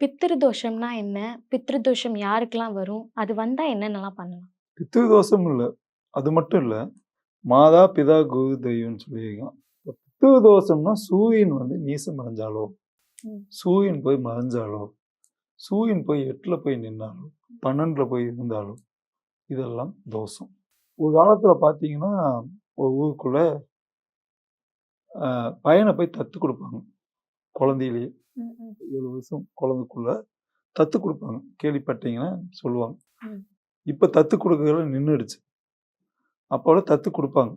பித்திரு தோஷம்னா என்ன? பித்ரு தோஷம் யாருக்கெல்லாம் வரும்? அது வந்தா என்னென்னலாம் பண்ணலாம்? பித்ரு தோஷம் இல்ல. அது மட்டும் இல்ல. மாதா, பிதா, குரு, தெய்வம்னு சொல்லியிருக்கான். இப்ப பித்ரு தோஷம்னா சூரியன் வந்து நீசம் அடைஞ்சாலோ, ம். சூரியன் போய் மறைஞ்சாலோ, சூரியன் போய் 8ல போய் நின்னாலோ, 12ல போய் இருந்தாலோ, இதெல்லாம் தோஷம். ஒரு காலத்துல பார்த்தீங்கன்னா, ஒரு ஊருக்குள்ள பையன போய் தத்து குடுப்பாங்க. குழந்தையிலேயே. 7 வருஷம் குழந்தைக்குள்ள தத்து குடுப்பாங்க. கேள்விப்பட்டீங்கன்னா சொல்லுவாங்க. இப்ப தத்து குடுக்கறதெல்லாம் நின்னுடுச்சு. அப்போலாம் தத்து குடுப்பாங்க.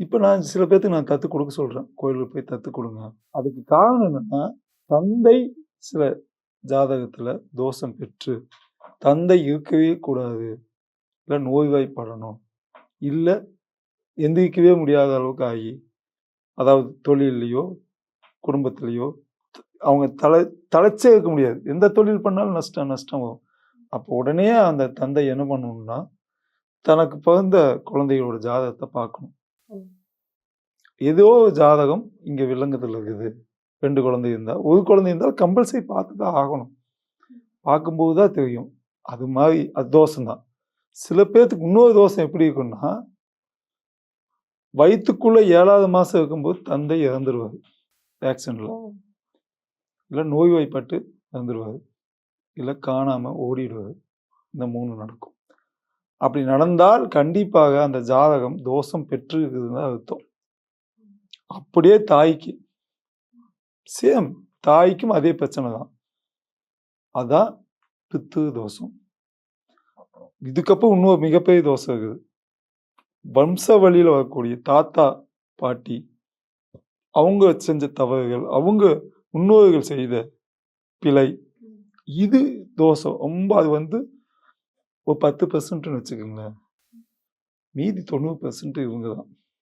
இப்ப நான் சில பேத்துக்கு நான் தத்து குடுக்க சொல்றேன். கோயிலுக்கு போய் தத்து குடுங்க. அதுக்கு காரணம் என்னன்னா, தந்தை சில ஜாதகத்துல தோஷம் பெற்று, தந்தை இருக்கவே கூடாது. இல்ல நோய்வாய்ப்படணும். இல்ல எந்திரிக்கவே முடியாத அளவுக்கு ஆகி, அதாவது தொழில்லயோ, குடும்பத்திலயோ அவங்க தல தளச்சே இருக்க முடியாது. எந்த தொழில் பண்ணாலும் நஷ்டம், நஷ்டம் வரும். அப்போ உடனே அந்த தந்தை என்ன பண்ணணும்னா, தனக்கு பிறந்த குழந்தைகளோட ஜாதகத்த பார்க்கணும். ஏதோ ஜாதகம் இங்க வில்லங்கத்துல இருக்குது. 2 குழந்தை இருந்தா, ஒரு குழந்தை இருந்தா கம்பல்சரி பார்த்து தான் ஆகணும். பார்க்கும்போது தான் தெரியும். அது மாரி அது தோஷம் தான். சில பேத்துக்கு இன்னொரு தோஷம் எப்படி இருக்கும்னா, வயித்துக்குள்ள 7வது மாசம் இருக்கும்போது தந்தை இறந்துருவாரு. ஆக்சிடென்ட்ல. இல்லை நோய்வாய்ப்பட்டு வந்துடுவார் இல்லை காணாமல் ஓடிடுவாரு. இந்த மூணு நடக்கும். அப்படி நடந்தால் கண்டிப்பாக அந்த ஜாதகம் தோஷம் பெற்று இருக்குதுன்னு தான் அர்த்தம். அப்படியே தாய்க்கு. சேம். தாய்க்கும் அதே பிரச்சனை தான். அதான் பித்து தோஷம். இதுக்கப்புறம் இன்னொரு மிகப்பெரிய தோஷம் இருக்குது. வம்ச வழியில் வரக்கூடிய தாத்தா, பாட்டி அவங்க செஞ்ச தவறுகள், அவங்க முன்னோர்கள் செய்த பிழை. இது தோஷம். ரொம்ப அது வந்து ஒரு பத்து பர்சன்ட்னு வச்சுக்கோங்களேன் மீதி 90% இவங்க தான்.